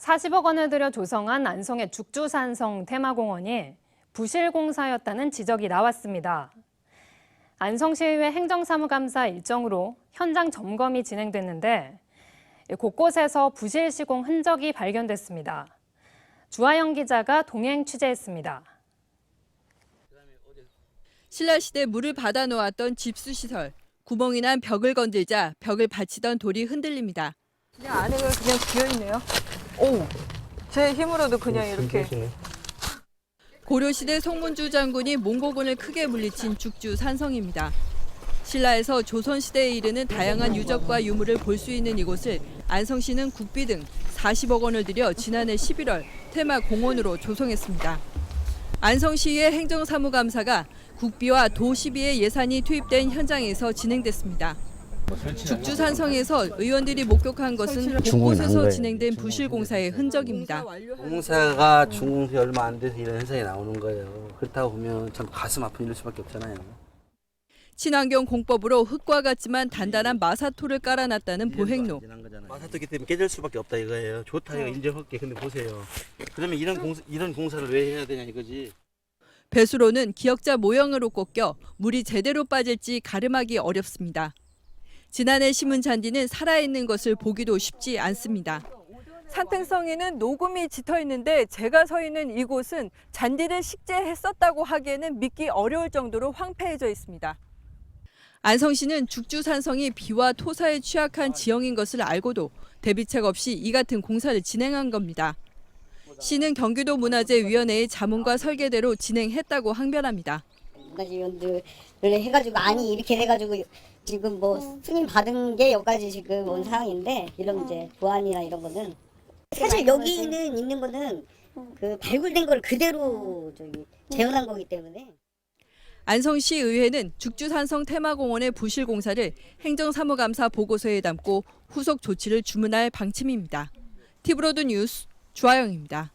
40억 원을 들여 조성한 안성의 죽주산성 테마공원이 부실공사였다는 지적이 나왔습니다. 안성시의회 행정사무감사 일정으로 현장 점검이 진행됐는데 곳곳에서 부실 시공 흔적이 발견됐습니다. 주하영 기자가 동행 취재했습니다. 신라시대 물을 받아 놓았던 집수시설. 구멍이 난 벽을 건들자 벽을 받치던 돌이 흔들립니다. 그냥 안에가 그냥 비어 있네요. 오, 제 힘으로도 그냥 이렇게. 고려시대 송문주 장군이 몽고군을 크게 물리친 죽주 산성입니다. 신라에서 조선시대에 이르는 다양한 유적과 유물을 볼 수 있는 이곳을 안성시는 국비 등 40억 원을 들여 지난해 11월 테마 공원으로 조성했습니다. 안성시의 행정사무감사가 국비와 도시비의 예산이 투입된 현장에서 진행됐습니다. 죽주산성에서 의원들이 목격한 것은 곳곳에서. 진행된 부실 공사의 흔적입니다. 공사가 준공이 얼마 안 돼서 이런 현상이 나오는 거예요. 그렇다고 보면 참 가슴 아픈 일 수밖에 없잖아요. 친환경 공법으로 흙과 같지만 단단한 마사토를 깔아놨다는 보행로. 마사토기 때문에 깨질 수밖에 없다 이거예요. 좋다 이거 인정할게. 근데 보세요. 그러면 이런 공사 이런 공사를 왜 해야 되냐 이거지. 배수로는 기역자 모형으로 꺾여 물이 제대로 빠질지 가름하기 어렵습니다. 지난해 심은 잔디는 살아있는 것을 보기도 쉽지 않습니다. 산등성에는 녹음이 짙어 있는데 제가 서 있는 이곳은 잔디를 식재했었다고 하기에는 믿기 어려울 정도로 황폐해져 있습니다. 안성시는 죽주산성이 비와 토사에 취약한 지형인 것을 알고도 대비책 없이 이 같은 공사를 진행한 겁니다. 시는 경기도 문화재위원회의 자문과 설계대로 진행했다고 항변합니다. 문화재위원들을 해가지고 아니 이렇게 해가지고 지금 뭐 승인 받은 게 여기까지 지금 온 상황인데 이런 이제 보안이나 이런 거는. 사실 여기는 있는 거는 그 발굴된 걸 그대로 저기 재현한 거기 때문에. 안성시 의회는 죽주산성 테마공원의 부실 공사를 행정사무감사 보고서에 담고 후속 조치를 주문할 방침입니다. 티브로드 뉴스 주하영입니다.